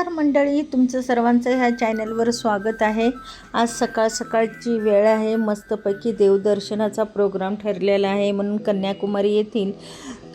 नमस्कार मंडळी तुमचं सर्वांचं ह्या चॅनलवर स्वागत आहे. आज सकाळ सकाळची वेळ आहे. मस्तपैकी देवदर्शनाचा प्रोग्राम ठरलेला आहे म्हणून कन्याकुमारी येथील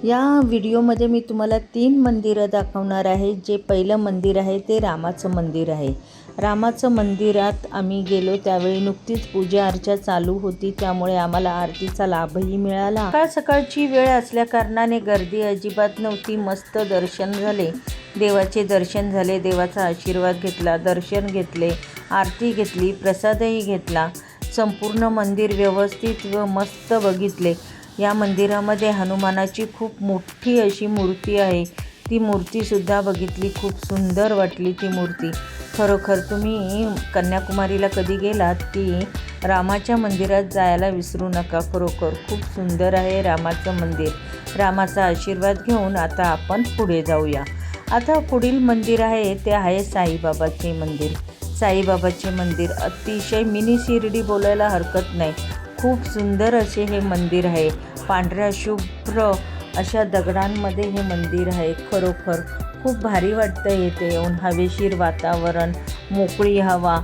या व्हिडिओमध्ये मी तुम्हाला तीन मंदिरं दाखवणार आहे. जे पहिलं मंदिर आहे ते रामाचं मंदिर आहे. रामाचं मंदिरात आम्ही गेलो त्यावेळी नुकतीच पूजा अर्चा चालू होती. त्यामुळे आम्हाला आरतीचा लाभही मिळाला. सकाळ सकाळची वेळ असल्याकारणाने गर्दी अजिबात नव्हती. मस्त दर्शन झाले. देवाचे दर्शन झाले देवाचा आशीर्वाद घेतला दर्शन घेतले आरती घेतली प्रसादही घेतला संपूर्ण मंदिर व्यवस्थित व मस्त बघितले. या मंदिरामध्ये हनुमानाची खूप मोठी अशी मूर्ती आहे. ती मूर्तीसुद्धा बघितली खूप सुंदर वाटली ती मूर्ती. खरोखर तुम्ही कन्याकुमारीला कधी गेलात की रामाच्या मंदिरात जायला विसरू नका. खरोखर खूप सुंदर आहे रामाचं मंदिर. रामाचा आशीर्वाद घेऊन आता आपण पुढे जाऊया. आता पुढील मंदिर आहे ते आहे साईबाबाचे मंदिर. साईबाबाचे मंदिर अतिशय मिनी शिर्डी बोलायला हरकत नाही. खूप सुंदर असे हे मंदिर आहे. पांढऱ्या शुभ्र अशा दगडांमध्ये हे मंदिर आहे खरोखर. खूप भारी वाटतं येते येऊन. हवेशीर वातावरण मोकळी हवा.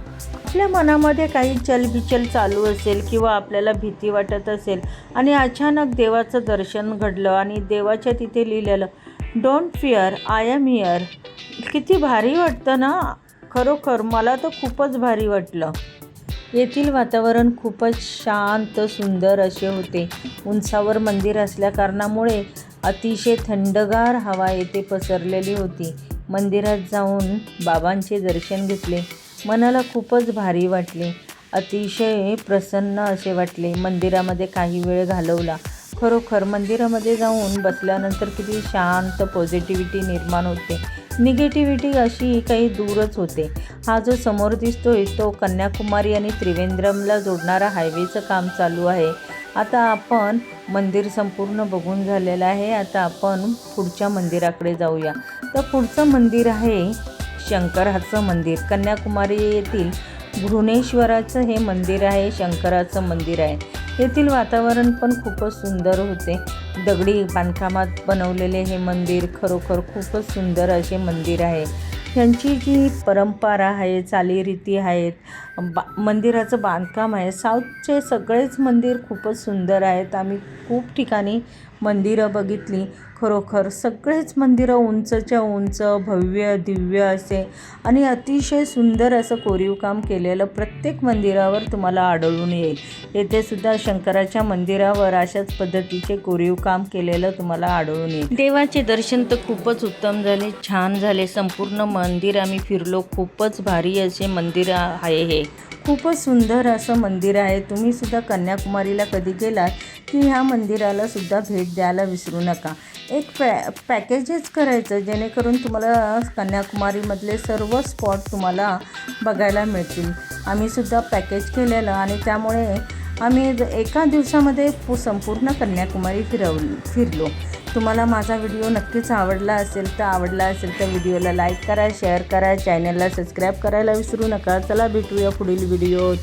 आपल्या मनामध्ये काही चलबिचल चालू असेल किंवा आपल्याला भीती वाटत असेल आणि अचानक देवाचं दर्शन घडलं आणि देवाच्या तिथे लिहिलेलं don't fear I am here किती भारी वाटतं ना? खरोखर मला तर खूपच भारी वाटलं. येथील वातावरण खूपच शांत सुंदर असे होते. उंचावर मंदिर असल्याकारणामुळे अतिशय थंडगार हवा येथे पसरलेली होती. मंदिरात जाऊन बाबांचे दर्शन घेतले. मनाला खूपच भारी वाटले. अतिशय प्रसन्न असे वाटले. मंदिरामध्ये काही वेळ घालवला. खरोखर मंदिरामध्ये जाऊन बसल्यानंतर किती शांत पॉझिटिव्हिटी निर्माण होते. निगेटिव्हिटी अशी काही दूरच होते. हा जो समोर दिसतोय तो कन्याकुमारी आणि त्रिवेंद्रमला जोडणारा हायवेचं काम चालू आहे. आता आपण मंदिर संपूर्ण बघून झालेलं आहे. आता आपण पुढच्या मंदिराकडे जाऊया. तर पुढचं मंदिर आहे शंकराचं मंदिर. कन्याकुमारी येथील भुवनेश्वराचं हे मंदिर आहे शंकराचं मंदिर आहे. येथील वातावरण पण खूपच सुंदर होते. दगडी बांधकामात बनवलेले हे मंदिर खरोखर खूपच सुंदर असे मंदिर आहे. ह्यांची जी परंपरा आहे चालीरीती आहेत बा मंदिराचं बांधकाम आहे साऊथचे सगळेच मंदिर खूपच सुंदर आहेत. आम्ही खूप ठिकाणी मंदिरं बघितली. खरोखर सगळेच मंदिरं उंचच्या उंच भव्य दिव्य असे आणि अतिशय सुंदर असं कोरीव काम केलेलं प्रत्येक मंदिरावर तुम्हाला आढळून येईल. येथे सुद्धा शंकराच्या मंदिरावर अशाच पद्धतीचे कोरीव काम केलेलं तुम्हाला आढळून येईल. देवाचे दर्शन तर खूपच उत्तम झाले छान झाले. संपूर्ण मंदिर आम्ही फिरलो. खूपच भारी असे मंदिर आहे हे. खूपच सुंदर असं मंदिर आहे. तुम्ही सुद्धा कन्याकुमारीला कधी गेलात की ह्या मंदिराला सुद्धा भेट द्यायला विसरू नका. एक पॅ पॅकेजच करायचं जेणेकरून तुम्हाला कन्याकुमारीमधले सर्व स्पॉट तुम्हाला बघायला मिळतील. आम्हीसुद्धा पॅकेज केलेलं आणि त्यामुळे आम्ही एका दिवसामध्ये पू संपूर्ण कन्याकुमारी फिरव फिरलो. तुम्हाला माझा व्हिडिओ नक्कीच आवडला असेल तर आवडला असेल तर व्हिडिओला लाईक करा शेअर करा चॅनलला सबस्क्राईब करायला विसरू नका. चला भेटूया पुढील व्हिडिओ